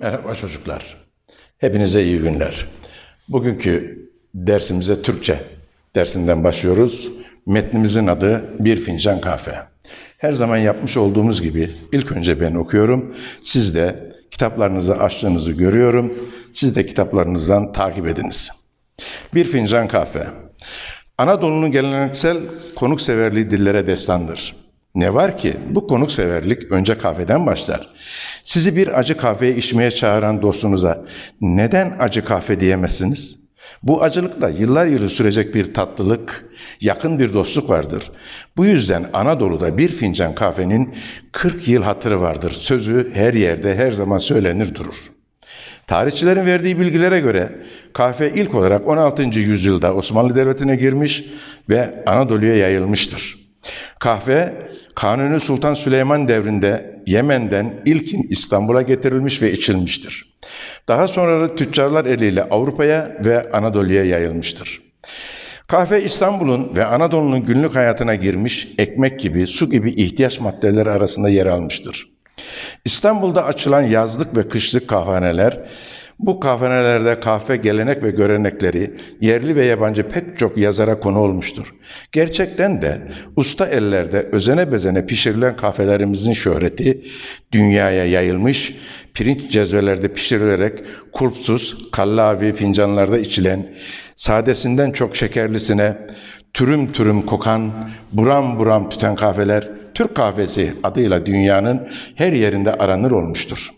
Merhaba çocuklar. Hepinize iyi günler. Bugünkü dersimize Türkçe dersinden başlıyoruz. Metnimizin adı Bir Fincan Kahve. Her zaman yapmış olduğumuz gibi ilk önce ben okuyorum. Siz de kitaplarınızı açtığınızı görüyorum. Siz de kitaplarınızdan takip ediniz. Bir Fincan Kahve. Anadolu'nun geleneksel konukseverliği dillere destandır. Ne var ki bu konukseverlik önce kahveden başlar. Sizi bir acı kahveye içmeye çağıran dostunuza neden acı kahve diyemezsiniz? Bu acılıkta yıllar yılı sürecek bir tatlılık, yakın bir dostluk vardır. Bu yüzden Anadolu'da bir fincan kahvenin 40 yıl hatırı vardır. Sözü her yerde her zaman söylenir durur. Tarihçilerin verdiği bilgilere göre kahve ilk olarak 16. yüzyılda Osmanlı Devleti'ne girmiş ve Anadolu'ya yayılmıştır. Kahve Kanuni Sultan Süleyman devrinde Yemen'den ilkin İstanbul'a getirilmiş ve içilmiştir. Daha sonra da tüccarlar eliyle Avrupa'ya ve Anadolu'ya yayılmıştır. Kahve İstanbul'un ve Anadolu'nun günlük hayatına girmiş, ekmek gibi, su gibi ihtiyaç maddeleri arasında yer almıştır. İstanbul'da açılan yazlık ve kışlık kahvehaneler, bu kahvehanelerde kahve gelenek ve görenekleri yerli ve yabancı pek çok yazara konu olmuştur. Gerçekten de usta ellerde özene bezene pişirilen kahvelerimizin şöhreti dünyaya yayılmış, pirinç cezvelerde pişirilerek kulpsuz, kallavi fincanlarda içilen, sadesinden çok şekerlisine, türüm türüm kokan, buram buram tüten kahveler Türk kahvesi adıyla dünyanın her yerinde aranır olmuştur.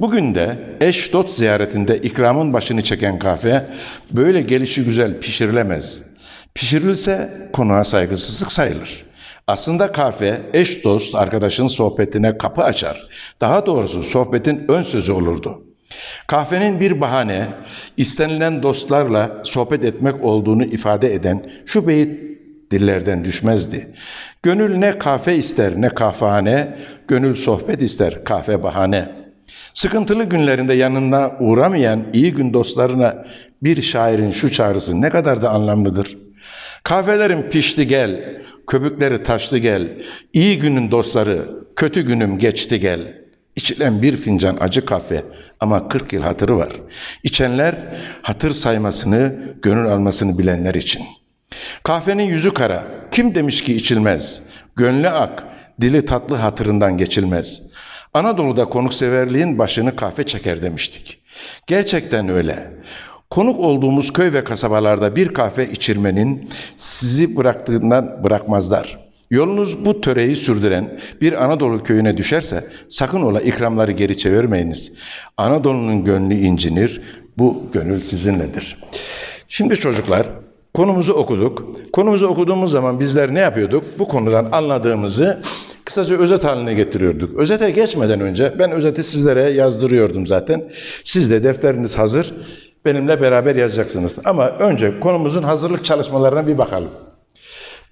Bugün de eş dost ziyaretinde ikramın başını çeken kahve böyle gelişi güzel pişirilemez. Pişirilse konuğa saygısızlık sayılır. Aslında kahve eş dost arkadaşın sohbetine kapı açar. Daha doğrusu sohbetin ön sözü olurdu. Kahvenin bir bahane, istenilen dostlarla sohbet etmek olduğunu ifade eden şu beyit dillerden düşmezdi. Gönül ne kahve ister ne kahvehane, gönül sohbet ister kahve bahane. Sıkıntılı günlerinde yanına uğramayan iyi gün dostlarına bir şairin şu çağrısı ne kadar da anlamlıdır. Kahvelerim pişti gel, köpükleri taştı gel, iyi günün dostları, kötü günüm geçti gel. İçilen bir fincan acı kahve ama 40 yıl hatırı var. İçenler hatır saymasını, gönül almasını bilenler için. Kahvenin yüzü kara, kim demiş ki içilmez? Gönlü ak, dili tatlı hatırından geçilmez. Anadolu'da konukseverliğin başını kahve çeker demiştik. Gerçekten öyle. Konuk olduğumuz köy ve kasabalarda bir kahve içirmenin sizi bıraktığından bırakmazlar. Yolunuz bu töreyi sürdüren bir Anadolu köyüne düşerse sakın ola ikramları geri çevirmeyiniz. Anadolu'nun gönlü incinir, bu gönül sizinledir. Şimdi çocuklar konumuzu okuduk. Konumuzu okuduğumuz zaman bizler ne yapıyorduk? Bu konudan anladığımızı kısaca özet haline getiriyorduk. Özete geçmeden önce ben özeti sizlere yazdırıyordum zaten. Siz de defteriniz hazır. Benimle beraber yazacaksınız. Ama önce konumuzun hazırlık çalışmalarına bir bakalım.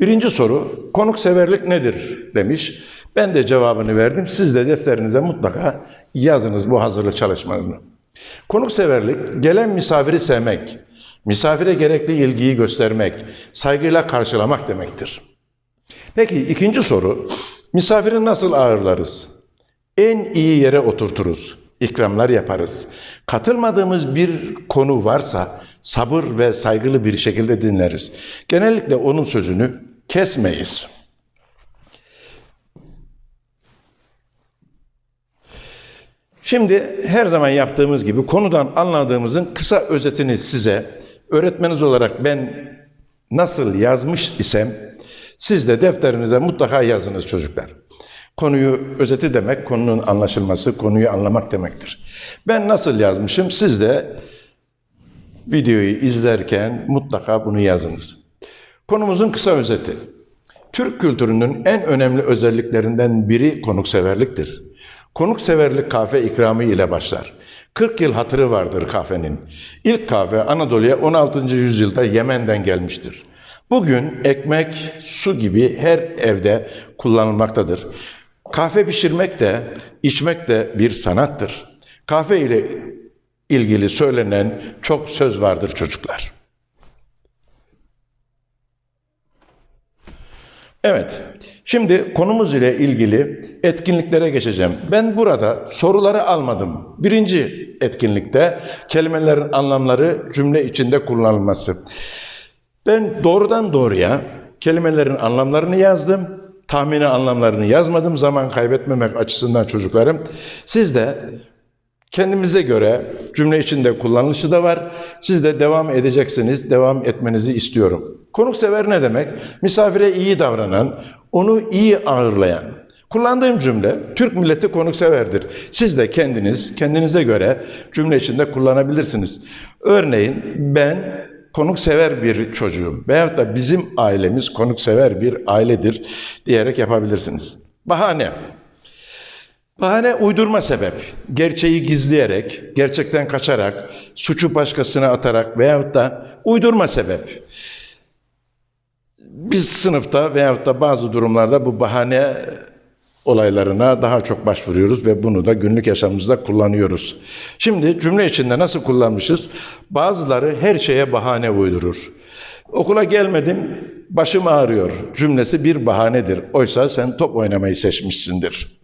Birinci soru, konukseverlik nedir demiş. Ben de cevabını verdim. Siz de defterinize mutlaka yazınız bu hazırlık çalışmalarını. Konukseverlik, gelen misafiri sevmek, misafire gerekli ilgiyi göstermek, saygıyla karşılamak demektir. Peki ikinci soru, misafiri nasıl ağırlarız? En iyi yere oturturuz, ikramlar yaparız. Katılmadığımız bir konu varsa sabır ve saygılı bir şekilde dinleriz. Genellikle onun sözünü kesmeyiz. Şimdi her zaman yaptığımız gibi konudan anladığımızın kısa özetini size öğretmeniz olarak ben nasıl yazmış isem siz de defterinize mutlaka yazınız çocuklar. Konuyu özeti demek, konunun anlaşılması, konuyu anlamak demektir. Ben nasıl yazmışım, siz de videoyu izlerken mutlaka bunu yazınız. Konumuzun kısa özeti. Türk kültürünün en önemli özelliklerinden biri konukseverliktir. Konukseverlik kahve ikramı ile başlar. 40 yıl hatırı vardır kahvenin. İlk kahve Anadolu'ya 16. yüzyılda Yemen'den gelmiştir. Bugün ekmek, su gibi her evde kullanılmaktadır. Kahve pişirmek de, içmek de bir sanattır. Kahve ile ilgili söylenen çok söz vardır çocuklar. Evet, Şimdi konumuz ile ilgili etkinliklere geçeceğim. Ben burada soruları almadım. Birinci etkinlikte kelimelerin anlamları cümle içinde kullanılması. Ben doğrudan doğruya kelimelerin anlamlarını yazdım. Tahmini anlamlarını yazmadım zaman kaybetmemek açısından çocuklarım. Siz de kendimize göre cümle içinde kullanılışı da var. Siz de devam edeceksiniz. Devam etmenizi istiyorum. Konuksever ne demek? Misafire iyi davranan, onu iyi ağırlayan. Kullandığım cümle Türk milleti konukseverdir. Siz de kendiniz kendinize göre cümle içinde kullanabilirsiniz. Örneğin ben konuksever bir çocuğum veyahut da bizim ailemiz konuksever bir ailedir diyerek yapabilirsiniz. Bahane. Bahane uydurma sebep. Gerçeği gizleyerek, gerçekten kaçarak, suçu başkasına atarak veyahut da uydurma sebep. Biz sınıfta veyahut da bazı durumlarda bu bahane olaylarına daha çok başvuruyoruz ve bunu da günlük yaşamımızda kullanıyoruz. Şimdi cümle içinde nasıl kullanmışız? Bazıları her şeye bahane uydurur. Okula gelmedim, başım ağrıyor cümlesi bir bahanedir. Oysa sen top oynamayı seçmişsindir.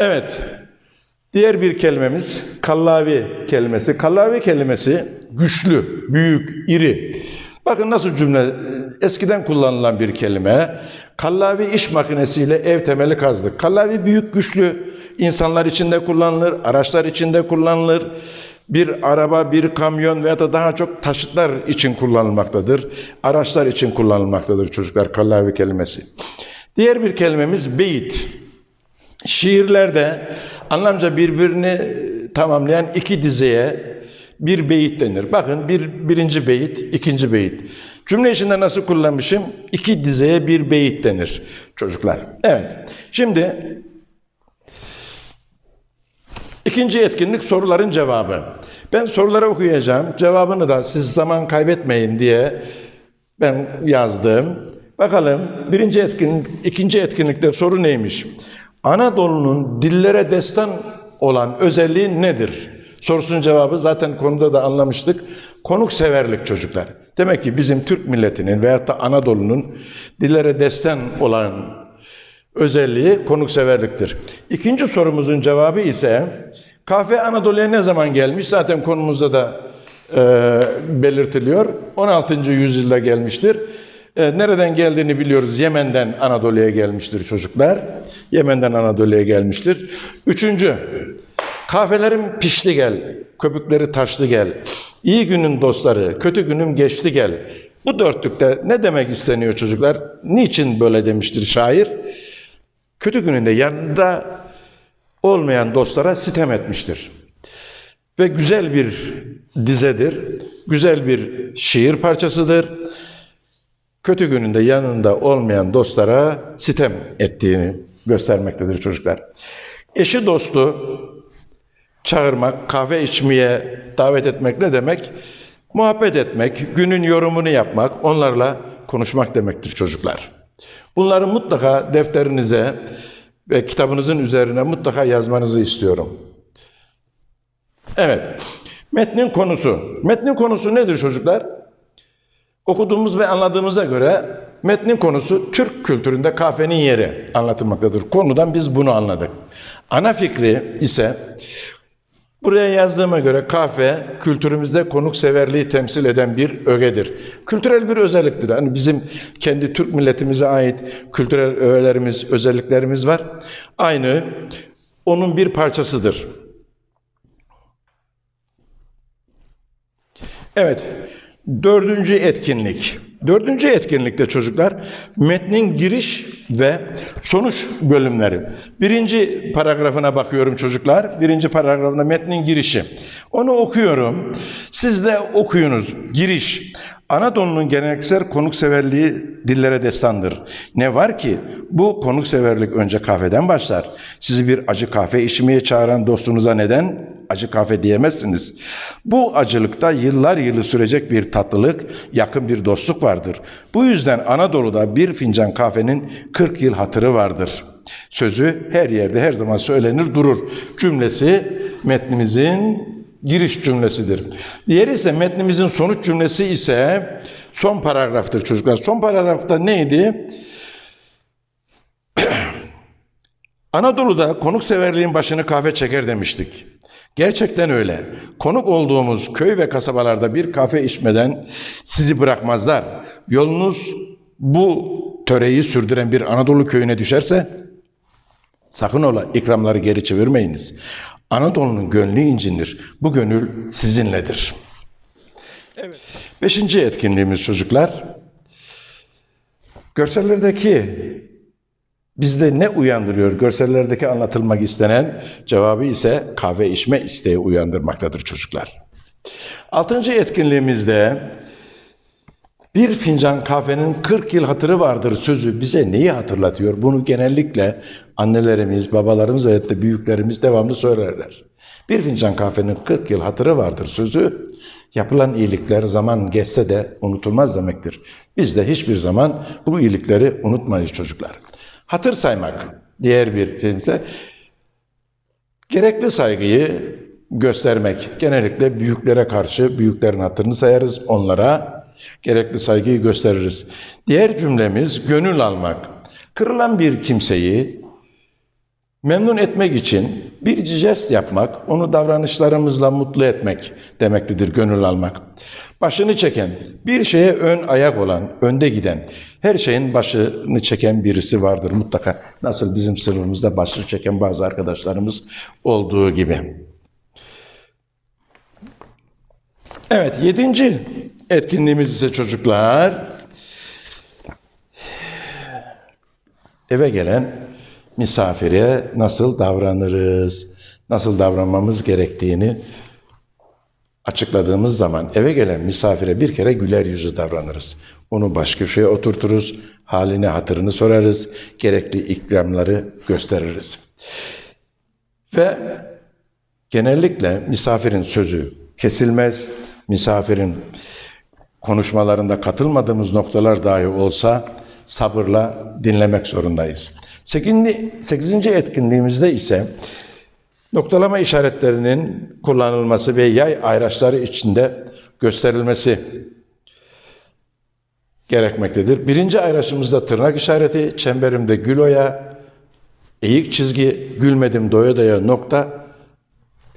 Evet, diğer bir kelimemiz kallavi kelimesi. Kallavi kelimesi güçlü, büyük, iri. Bakın nasıl cümle eskiden kullanılan bir kelime. Kallavi iş makinesiyle ev temeli kazdık. Kallavi büyük, güçlü insanlar içinde kullanılır, araçlar içinde kullanılır. Bir araba, bir kamyon veya da daha çok taşıtlar için kullanılmaktadır. Araçlar için kullanılmaktadır çocuklar kallavi kelimesi. Diğer bir kelimemiz beyit. Şiirlerde anlamca birbirini tamamlayan iki dizeye bir beyit denir. Bakın bir birinci beyit, ikinci beyit. Cümle içinde nasıl kullanmışım? İki dizeye bir beyit denir çocuklar. Evet. Şimdi ikinci etkinlik soruların cevabı. Ben soruları okuyacağım. Cevabını da siz zaman kaybetmeyin diye ben yazdım. Bakalım birinci etkinlik, ikinci etkinlikte soru neymiş? Anadolu'nun dillere destan olan özelliği nedir? Sorusunun cevabı zaten konuda da anlamıştık. Konukseverlik çocuklar. Demek ki bizim Türk milletinin veyahut da Anadolu'nun dillere destan olan özelliği konukseverliktir. İkinci sorumuzun cevabı ise kahve Anadolu'ya ne zaman gelmiş? Zaten konumuzda da e, belirtiliyor. 16. yüzyılda gelmiştir. E, nereden geldiğini biliyoruz. Yemen'den Anadolu'ya gelmiştir çocuklar. Yemen'den Anadolu'ya gelmiştir. Üçüncü, kahvelerim pişti gel, köpükleri taşlı gel. İyi günün dostları, kötü günüm geçti gel. Bu dörtlükte ne demek isteniyor çocuklar? Niçin böyle demiştir şair? Kötü gününde yanında olmayan dostlara sitem etmiştir. Ve güzel bir dizedir, güzel bir şiir parçasıdır kötü gününde yanında olmayan dostlara sitem ettiğini göstermektedir çocuklar. Eşi dostu çağırmak, kahve içmeye davet etmek ne demek? Muhabbet etmek, günün yorumunu yapmak, onlarla konuşmak demektir çocuklar. Bunları mutlaka defterinize ve kitabınızın üzerine mutlaka yazmanızı istiyorum. Evet, metnin konusu. Metnin konusu nedir çocuklar? Okuduğumuz ve anladığımıza göre metnin konusu Türk kültüründe kahvenin yeri anlatılmaktadır. Konudan biz bunu anladık. Ana fikri ise buraya yazdığıma göre kahve kültürümüzde konukseverliği temsil eden bir ögedir. Kültürel bir özelliktir. Hani bizim kendi Türk milletimize ait kültürel öğelerimiz, özelliklerimiz var. Aynı onun bir parçasıdır. Evet, Dördüncü etkinlik. Dördüncü etkinlikte çocuklar metnin giriş ve sonuç bölümleri. Birinci paragrafına bakıyorum çocuklar. Birinci paragrafında metnin girişi. Onu okuyorum. Siz de okuyunuz. Giriş. Anadolu'nun geleneksel konukseverliği dillere destandır. Ne var ki bu konukseverlik önce kahveden başlar. Sizi bir acı kahve içmeye çağıran dostunuza neden acı kahve diyemezsiniz. Bu acılıkta yıllar yılı sürecek bir tatlılık, yakın bir dostluk vardır. Bu yüzden Anadolu'da bir fincan kahvenin 40 yıl hatırı vardır. Sözü her yerde her zaman söylenir durur. Cümlesi metnimizin giriş cümlesidir. Diğeri ise metnimizin sonuç cümlesi ise son paragraftır çocuklar. Son paragrafta neydi? Anadolu'da konukseverliğin başını kahve çeker demiştik. Gerçekten öyle. Konuk olduğumuz köy ve kasabalarda bir kahve içmeden sizi bırakmazlar. Yolunuz bu töreyi sürdüren bir Anadolu köyüne düşerse sakın ola ikramları geri çevirmeyiniz. Anadolu'nun gönlü incinir. Bu gönül sizinledir. Evet. Beşinci etkinliğimiz çocuklar. Görsellerdeki Bizde ne uyandırıyor? Görsellerdeki anlatılmak istenen cevabı ise kahve içme isteği uyandırmaktadır çocuklar. Altıncı etkinliğimizde bir fincan kahvenin 40 yıl hatırı vardır sözü bize neyi hatırlatıyor? Bunu genellikle annelerimiz, babalarımız ve de büyüklerimiz devamlı söylerler. Bir fincan kahvenin 40 yıl hatırı vardır sözü yapılan iyilikler zaman geçse de unutulmaz demektir. Biz de hiçbir zaman bu iyilikleri unutmayız çocuklar. Hatır saymak diğer bir şeyimse gerekli saygıyı göstermek. Genellikle büyüklere karşı büyüklerin hatırını sayarız. Onlara gerekli saygıyı gösteririz. Diğer cümlemiz gönül almak. Kırılan bir kimseyi memnun etmek için bir jest yapmak, onu davranışlarımızla mutlu etmek demektedir gönül almak. Başını çeken, bir şeye ön ayak olan, önde giden, her şeyin başını çeken birisi vardır mutlaka. Nasıl bizim sınıfımızda başını çeken bazı arkadaşlarımız olduğu gibi. Evet, yedinci etkinliğimiz ise çocuklar. Eve gelen misafire nasıl davranırız, nasıl davranmamız gerektiğini açıkladığımız zaman eve gelen misafire bir kere güler yüzü davranırız. Onu başka şeye oturturuz, halini hatırını sorarız, gerekli ikramları gösteririz. Ve genellikle misafirin sözü kesilmez, misafirin konuşmalarında katılmadığımız noktalar dahi olsa sabırla dinlemek zorundayız. Sekizinci, sekizinci etkinliğimizde ise noktalama işaretlerinin kullanılması ve yay ayraçları içinde gösterilmesi gerekmektedir. Birinci ayraçımızda tırnak işareti, çemberimde gül oya, eğik çizgi, gülmedim doya doya nokta,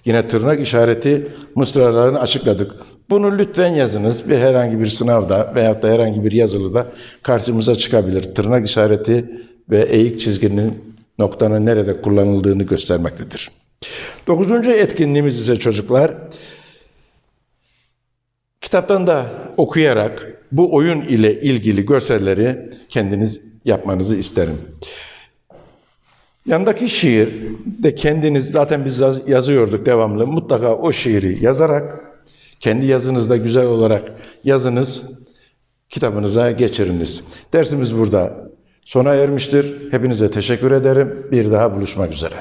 yine tırnak işareti mısralarını açıkladık. Bunu lütfen yazınız. Bir herhangi bir sınavda veyahut da herhangi bir yazılıda karşımıza çıkabilir. Tırnak işareti ve eğik çizginin noktanın nerede kullanıldığını göstermektedir. Dokuzuncu etkinliğimiz ise çocuklar, kitaptan da okuyarak bu oyun ile ilgili görselleri kendiniz yapmanızı isterim. Yandaki şiir de kendiniz zaten biz yaz, yazıyorduk devamlı. Mutlaka o şiiri yazarak kendi yazınızda güzel olarak yazınız, kitabınıza geçiriniz. Dersimiz burada sona ermiştir. Hepinize teşekkür ederim. Bir daha buluşmak üzere.